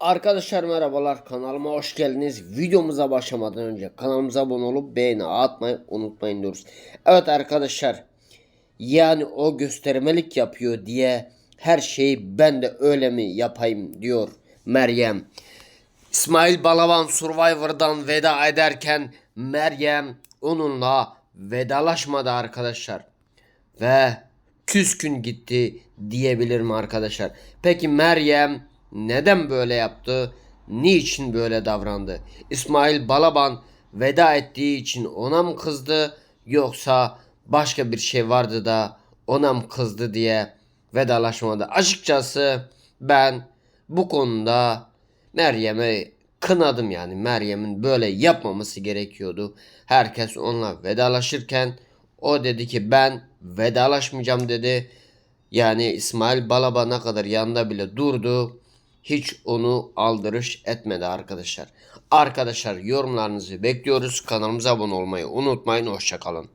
Arkadaşlar merhabalar kanalıma hoş geldiniz. Videomuza başlamadan önce kanalımıza abone olup beğeni atmayı unutmayın diyoruz. Evet arkadaşlar yani o göstermelik yapıyor diye her şeyi ben de öyle mi yapayım diyor Meryem. İsmail Balaban Survivor'dan veda ederken Meryem onunla vedalaşmadı arkadaşlar. Ve küskün gitti diyebilirim arkadaşlar. Peki Meryem neden böyle yaptı? Niçin böyle davrandı? İsmail Balaban veda ettiği için ona mı kızdı yoksa başka bir şey vardı da ona mı kızdı diye vedalaşmadı. Açıkçası ben bu konuda Meryem'e kınadım yani. Meryem'in böyle yapmaması gerekiyordu. Herkes onunla vedalaşırken o dedi ki ben vedalaşmayacağım dedi. Yani İsmail Balaban'a kadar yanında bile durdu. Hiç onu aldırış etmedi arkadaşlar. Arkadaşlar yorumlarınızı bekliyoruz. Kanalımıza abone olmayı unutmayın. Hoşçakalın.